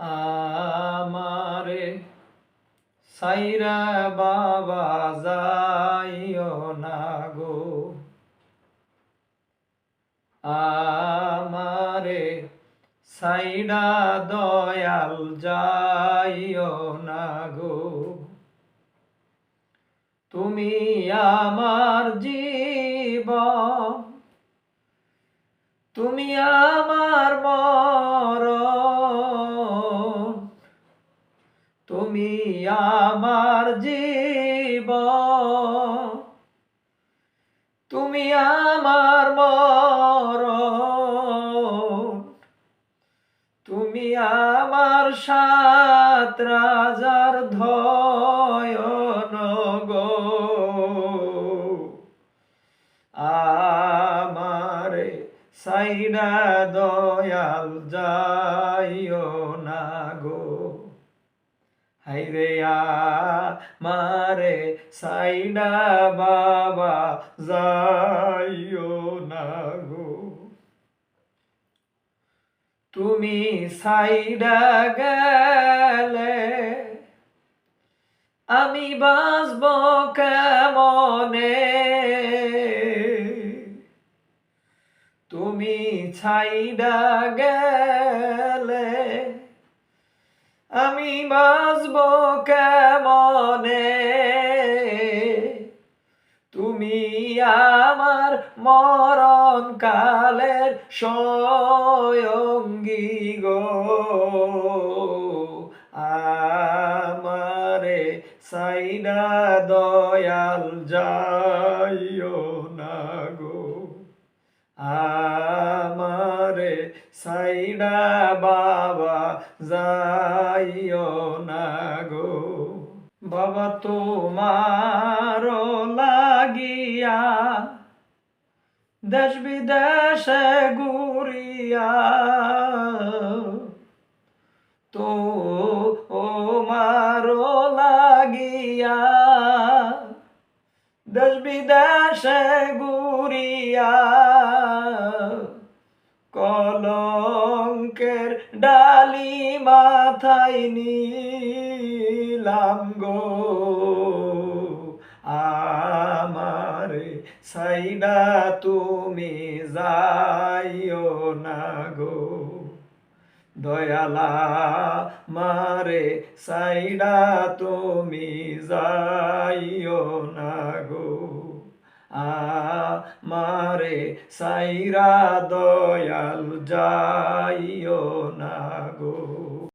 আমারে সাইরা বাবা যাইও না গো। আমারে সাইডা দয়াল যাইও না গো। তুমি আমার জীবন, তুমি আমার মরণ আমার জীবন। তুমি আমার মরণ। তুমি আমার সাত রাজার ধয়ন গো। আমারে সাইডা দয়াল যাইও না গো। হাইরে মারে সাইডা বাবা যাইও না গো। তুমি সাইডা গেলে আমি বাঁচব কেমনে? তুমি ছাইডা গেলে আমি বাঁচব কেমনে? তুমি আমার মরণ কালের সয়ঙ্গী গো। আমারে সাইডা দয়াল যাইও। সাইডা বাবা, যাইও না গো। বাবা, তোমার লাগিয়া দেশ বিদেশে ঘুরিয়া, তো ও মারো লাগিয়া দেশ বিদেশে ঘুরিয়া কলঙ্কের ডালি মাথায় নিলাম গো। আমারে সাইডা তুমি যাইও না গো। দয়ালা মারে সাইডা তুমি যাইও না গো। আ মারে সাইরা দয়াল যাইও না গো।